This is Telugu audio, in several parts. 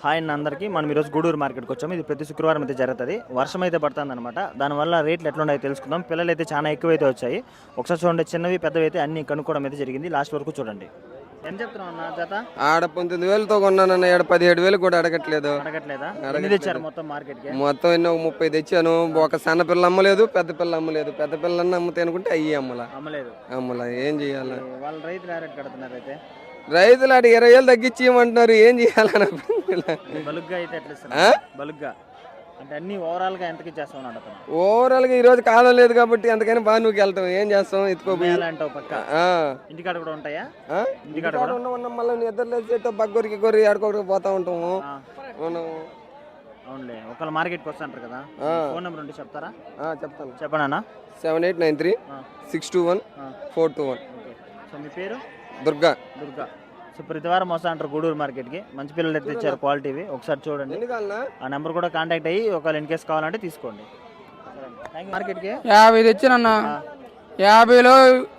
హాయ్ అన్న అందరికీ. మనం ఈరోజు గూడూరు మార్కెట్కి వచ్చాము. ఇది ప్రతి శుక్రవారం అయితే జరుగుతుంది. వర్షం అయితే పడుతుంది అనమాట దానివల్ల రేట్లు ఎట్లా ఉన్నాయో తెలుసుకుందాం. పిల్లలు అయితే చాలా ఎక్కువైతే వచ్చాయి. ఒకసారి చూడండి చిన్నవి పెద్దవి అయితే అన్ని కనుక్కోవడం అయితే జరిగింది. లాస్ట్ వరకు చూడండి. ఎంత చెప్తున్నావు అన్న జత? ఆడ పంతొమ్మిది వేలతో కొన్నానన్న ఆడ పదిహేడు వేలు కూడా అడగట్లేదు. అడగట్లేదా? ఎన్ని. తెచ్చారు మొత్తం మార్కెట్కి? మొత్తం ఎన్నో ముప్పై తెచ్చాను. ఒక సన్న పిల్ల అమ్మలేదు పెద్ద పిల్ల అమ్మలేదు. పెద్ద పిల్లన్న అమ్ముతాయి అనుకుంటే అయ్యి అమ్మల. అమ్మలేదు. అమ్మల. ఏం చేయాల? వాళ్ళ రైతులు యారెట్ కడుతున్నారు అయితే? రైతులు ఆడ ఇరవై వేలు తగ్గించి ఇవ్వమంటున్నారు. ఏం చేయాలని బలుగ్గా అయితే ఎట్లా బలుగ్గా. అంటే అన్ని ఓవరాల్గా ఎంతకి చేస్తామని అడుగుతున్నాను ఓవరాల్గా ఈ రోజు కాలం లేదు కాబట్టి అందుకని బాగా నువ్వు వెళ్తాం. ఏం చేస్తాం? ఎత్తుకోపోయి అంటావు పక్క. ఆ. ఇంటికాడ కూడా ఉంటాయా? ఇంటికాడ కూడా? ఉన్న మళ్ళీ నిద్ర లేచేటో బగ్గొరికి గొర్రె ఆడుకోవడానికి పోతా ఉంటాము. మనం అవునులే. ఒకళ్ళు మార్కెట్కి వస్తుంటారు కదా. ఫోన్ నెంబర్ ఉంటే చెప్తారా? చెప్తాను. చెప్పండి అన్న? Seven eight nine three six two one four two one. So మీ పేరు? దుర్గా. దుర్గా. సో ప్రతి వారం వస్తా అంటారు గూడూరు మార్కెట్కి. మంచి పిల్లలు అయితే ఇచ్చారు క్వాలిటీవి ఒకసారి చూడండి. ఆ నెంబర్ కూడా కాంటాక్ట్ అయ్యి ఒకవేళ ఇన్ కేస్ కావాలంటే తీసుకోండి. మార్కెట్కి? యాభై తెచ్చానన్న యాభైలో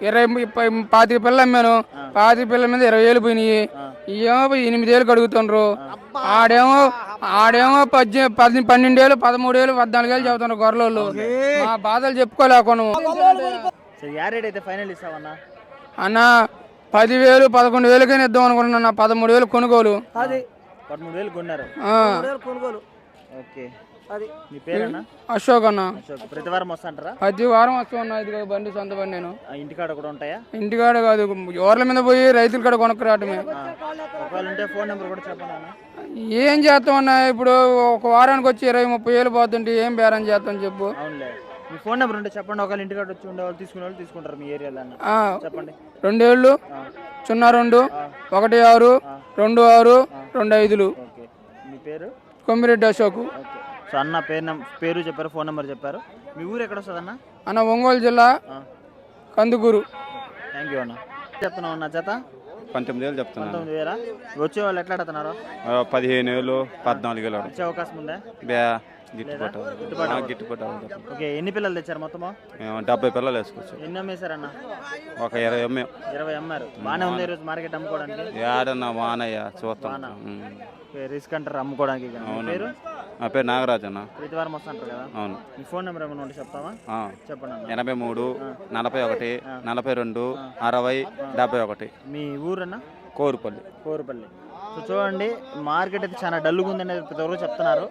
ఇరవై ముప్పై పాతిక పిల్లలు అమ్మాను. పాతిక పిల్లల మీద ఇరవై వేలు పోయినాయి. ఏమో ఎనిమిది వేలు కడుగుతుండ్రు ఆడేమో ఆడేమో పద్దె పది పన్నెండు వేలు పదమూడు వేలు పద్నాలుగు వేలు చదువుతున్నారు గొర్రెలు మా బాధలు ఇస్తావన్నా? అన్న పదివేలు పదకొండు వేలకైనా ఇద్దాం అనుకున్నాను పదమూడు వేలు కొనుగోలు. పదమూడు వేలు కొన్నారు. ఆ, ఓకే. మీ పేరన్నా? అశోక్ అన్న. ప్రతి వారం వస్తా అంటారా ప్రతి వారం వస్తున్నా ఇది బండి సొంత బండి నేను. ఆ ఇంటికాడ కూడా ఉంటాయా? ఇంటికాడ కాదు ఓర్ల మీద పోయి రైతుల కాడ కొనుక్కు రావటమే ఆ, ఒకవేళ ఉంటే ఫోన్ నెంబర్ కూడా చెప్పండి అన్న ఏం చేస్తామన్నా ఇప్పుడు ఒక వారానికి వచ్చి ఇరవై ముప్పై వేలు పోతుంటే ఏం బేరం చేస్తాం చెప్పు. అవునులే. మీ ఫోన్ నెంబర్ ఉంటే చెప్పండి. ఒకవేళ ఇంటికాడ వచ్చి ఉండే వాళ్ళు తీసుకునే వాళ్ళు తీసుకుంటారు మీ ఏరియాలో చెప్పండి. రెండేళ్ళు ఆ, సున్నా రెండు ఒకటి ఆరు రెండు ఆరు రెండు ఐదులు. మీ పేరు? కొమ్మిరెడ్డి అశోక్. సో అన్న పేరు పేరు చెప్పారు ఫోన్ నెంబర్ చెప్పారు. మీ ఊరు ఎక్కడ వస్తుంది అన్న? అన్న ఒంగోలు జిల్లా కందుకూరు. థ్యాంక్ యూ అన్న. చెప్తున్నావు అన్న జత పంతొమ్మిది వేలు చెప్తున్నాను. పంతొమ్మిది వేల? వచ్చే వాళ్ళు ఎట్లా అడుగుతున్నారు ఆ, పదిహేను వేలు పద్నాలుగు వేలు అడుగు. వచ్చే అవకాశం ఉందా? బే గిట్టుబాటు అవ్వదు. గిట్టుబాటు ఆ, గిట్టుబాటు అవ్వదు. ఓకే ఎన్ని పిల్లలు తెచ్చారు మొత్తము? మేము డెబ్బై పిల్లలు వేసుకోవచ్చు ఎన్ని అమ్మేశారన్న? ఒక ఇరవై అమ్మాం. ఇరవై అమ్మారు. బాగానే ఉంది ఈరోజు మార్కెట్ అమ్ముకోవడానికి? ఏడన్నా వానయ్య చూస్తాం. ఉమ్. రిస్క్ అంటారు అమ్ముకోవడానికి. మీ పేరు? నా పేరు నాగరాజ్ అన్న. ప్రతి వారం వస్తుంటారు కదా? అవును. మీ ఫోన్ నెంబర్ ఏమైనా ఉంటే చెప్తావా. చెప్పండి ఎనభై మూడు నలభై ఒకటి నలభై రెండు అరవై డెబ్బై ఒకటి. మీ ఊరన్నా? కోరుపల్లి. కోరుపల్లి. సో చూడండి మార్కెట్ అయితే చాలా డల్గా ఉందని ప్రతి ఒక్కరు చెప్తున్నారు.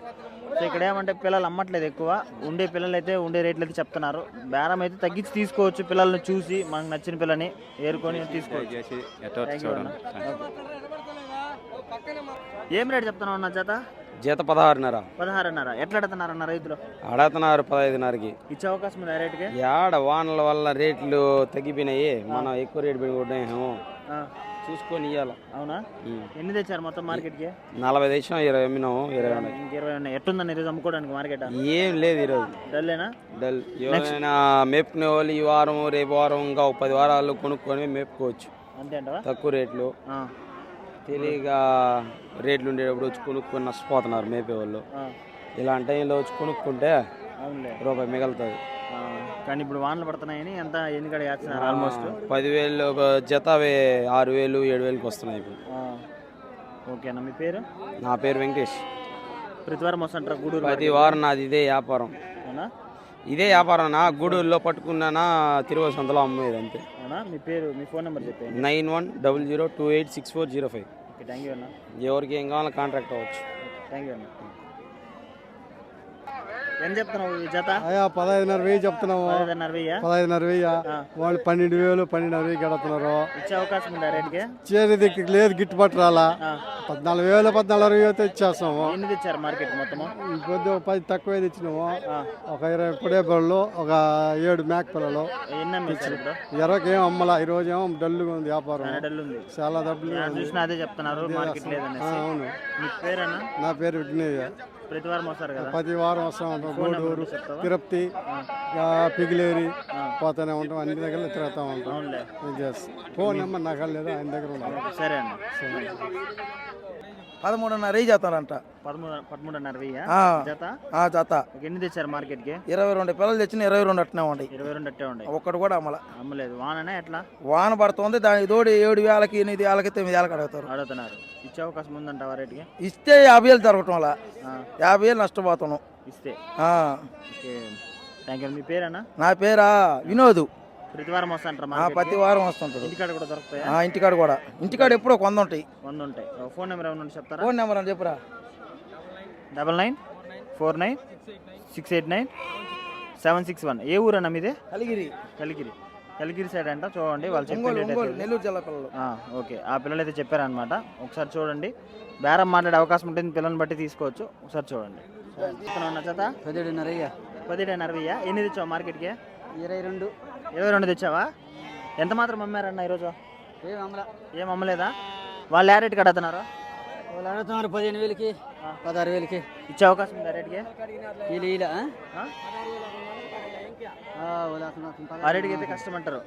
సో ఇక్కడ ఏమంటే పిల్లలు అమ్మట్లేదు ఎక్కువ. ఉండే పిల్లలు అయితే ఉండే రేట్లు అయితే చెప్తున్నారు. బేరం అయితే తగ్గించి తీసుకోవచ్చు పిల్లల్ని చూసి మనకు నచ్చిన పిల్లని ఏరుకొని తీసుకోవచ్చు. ఏం రేట్ చెప్తున్నావు అన్న జత జీత పదహారున్నర. పదహారున్నర. ఎట్లా అడుగుతున్నారన్న రైతులు? అడుగుతున్నారు పదహైదున్నరకి. ఇచ్చే అవకాశం ఉంది రేటుకి? ఏడ వానల వల్ల రేట్లు తగ్గిపోయినాయి. మనం ఎక్కువ రేటు పెట్టుకుంటామేమో ఆ, చూసుకొని ఇవ్వాలి అవునా? ఎన్ని తెచ్చారు మొత్తం మార్కెట్కి? నలభై తెచ్చినాం ఇరవై అమ్మినాము ఇరవై ఉన్నాయి ఇంక ఇరవై ఉన్నాయి. ఎట్టుందని ఈరోజు అమ్ముకోవడానికి మార్కెట్ ఏం లేదు ఈరోజు. డల్లేనా? డల్. ఎవరైనా మేపుకునే వాళ్ళు ఈ వారం రేపు వారం ఇంకా పది వారాలు కొనుక్కొని మేపుకోవచ్చు. అంతే అంటవా? తక్కువ రేట్లు. తెలియగా రేట్లు ఉండేటప్పుడు వచ్చి కొనుక్కొని నష్టపోతున్నారు మేపేవాళ్ళు ఇలాంటి టైంలో వచ్చి కొనుక్కుంటే రూపాయి మిగులుతుంది. కానీ ఇప్పుడు వానలు పడుతున్నాయని ఎంత ఎన్ని కడ వేస్తున్నారు ఆల్మోస్ట్ పదివేలు ఒక జత ఆరు వేలు ఏడు వేలకు వస్తున్నాయి ఇప్పుడు. ఓకేనా మీ పేరు? నా పేరు వెంకటేష్. ప్రతి వారం వస్తుంటారా గూడూరు ప్రతి వారం నాది ఇదే వ్యాపారం. ఇదే వ్యాపారం నా గూడూరులో పట్టుకున్నానా? తిరువ సంతలో అమ్మేది అంతే. మీ పేరు మీ ఫోన్ నెంబర్ చెప్పండి nine one double zero two eight six four zero five. Thank you అన్న. ఎవరికి ఏం కావాలో కాంట్రాక్ట్ అవ్వచ్చు. థ్యాంక్ యూ అన్న. ఏం చెప్తున్నావు ఈ జత? అయ్యా పదహైదున్నర వెయ్యి చెప్తున్నాము. వెయ్యి? పదహైదున్నర వెయ్యి. వాళ్ళు పన్నెండు వేలు పన్నెండున్నర వెయ్యి కడుతున్నారు. ఇచ్చే అవకాశం ఉందా రేట్కి? చేతి లేదు గిట్టుబాటు రాలా. పద్నాలుగు వేలు పద్నాలుగు వెయ్యి అయితే ఇచ్చేస్తాము. ఎన్ని మార్కెట్ మొత్తము? కొద్దిగా పది తక్కువ తెచ్చినాము. ఆ. ఒక ఇరవై పొడే పిల్లలు ఒక ఏడు మేక పిల్లలు. ఇరవైకి ఏం అమ్మలా ఈ రోజు ఏమో డల్లుగా ఉంది వ్యాపారం. చాలా డబ్బులు చూసినా అదే చెప్తున్నారు మార్కెట్ లేదనేసి. అవును. మీ పేరేనా? నా పేరు విఘ్నేయ. ప్రతి వారం వస్తారు కదా? ప్రతి వారం వస్తూ ఉంటాం గూడూరు? తిరుపతి పిగిలేరి పోతూనే ఉంటాం. అన్ని దగ్గర తిరుగుతూ ఉంటాం. ఫోన్ నెంబర్ నాకు లేదు ఆయన దగ్గర ఉంది సరే అన్న. పదమూడున్నర చేస్తారంట పదమూడు పదమూడున్నర వెయ్యి. జత? ఆ జత. ఎన్ని తెచ్చారు మార్కెట్కి? ఇరవై రెండు పిల్లలు తెచ్చిన ఇరవై రెండు అట్నే ఉన్నాయి ఇరవై రెండు అట్టే ఉన్నాయి ఒక్కటి కూడా అమ్మల. అమ్మలేదు. వాననే ఎట్లా? వాన పడుతుంది దానికి తోడు ఏడు వేలకి ఎనిమిది వేలకి తొమ్మిది వేలకి అడుగుతారు. అడుగుతున్నారు. ఇచ్చే అవకాశం ఉందంటావా రేటుకి? ఇస్తే యాభై వేలు జరగటం వల్ల. ఆ, యాభై వేలు నష్టపోతున్నాం. ఇస్తే. Thank you. మీ పేరేనా నా పేరా వినోద్. ప్రతి వారం వస్తాంటారా? ప్రతి వారం వస్తుంటాడు ఇంటికాడ కూడా దొరుకుతాయా? ఆ, ఇంటికాడ కూడా. ఇంటికాడ ఎప్పుడో కొంద ఉంటాయి. వంద ఉంటాయి. ఫోన్ నెంబర్ ఏమైనా చెప్తారా? ఫోన్ నెంబర్ అని చెప్పురా. Double nine four nine six eight nine seven six one. ఏ ఊరన్నా మీదే? కలిగిరి. కలిగిరి. కలిగిరి సైడ్ అంట చూడండి వాళ్ళు అయితే నెల్లూరు జిల్లా పిల్లలు. ఆ, ఓకే. ఆ పిల్లలు అయితే చెప్పారనమాట ఒకసారి చూడండి. బేరం మాట్లాడే అవకాశం ఉంటుంది పిల్లల్ని బట్టి తీసుకోవచ్చు. ఒకసారి చూడండి. చేత? పదిహేడున్నర అయ్యా. పదిహేడు అరవయ్యా ఎన్ని తెచ్చావు మార్కెట్కి? ఇరవై రెండు. ఇరవై రెండు తెచ్చావా? ఎంత మాత్రం అమ్మారన్న ఈరోజు? ఏం ఏం అమ్మలేదా? వాళ్ళు ఏ రేట్ కడుతున్నారు. వాళ్ళు అడుగుతున్నారు పదిహేను వేలకి పదహారు వేలకి. ఇచ్చే అవకాశం ఉందా రేట్కి? వీళ్ళు ఇలా ఆ? రేట్కి అయితే కష్టం అంటారు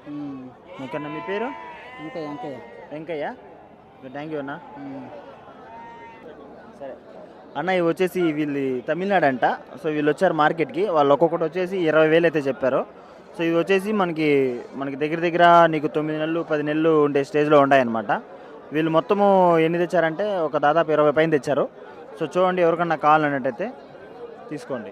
ఓకేనా మీ పేరు? ఇంకా వెంకయ్య. థ్యాంక్ యూ అన్న. సరే. అన్న ఇవి వచ్చేసి వీళ్ళు తమిళనాడు అంట. సో వీళ్ళు వచ్చారు మార్కెట్కి. వాళ్ళు ఒక్కొక్కటి వచ్చేసి ఇరవై వేలు అయితే చెప్పారు. సో ఇది వచ్చేసి మనకి మనకి దగ్గర దగ్గర నీకు తొమ్మిది నెలలు పది నెలలు ఉండే స్టేజ్లో ఉన్నాయన్నమాట వీళ్ళు మొత్తము ఎన్ని తెచ్చారంటే ఒక దాదాపు ఇరవై పైన తెచ్చారు. సో చూడండి ఎవరికన్నా కావాలన్నట్టయితే తీసుకోండి.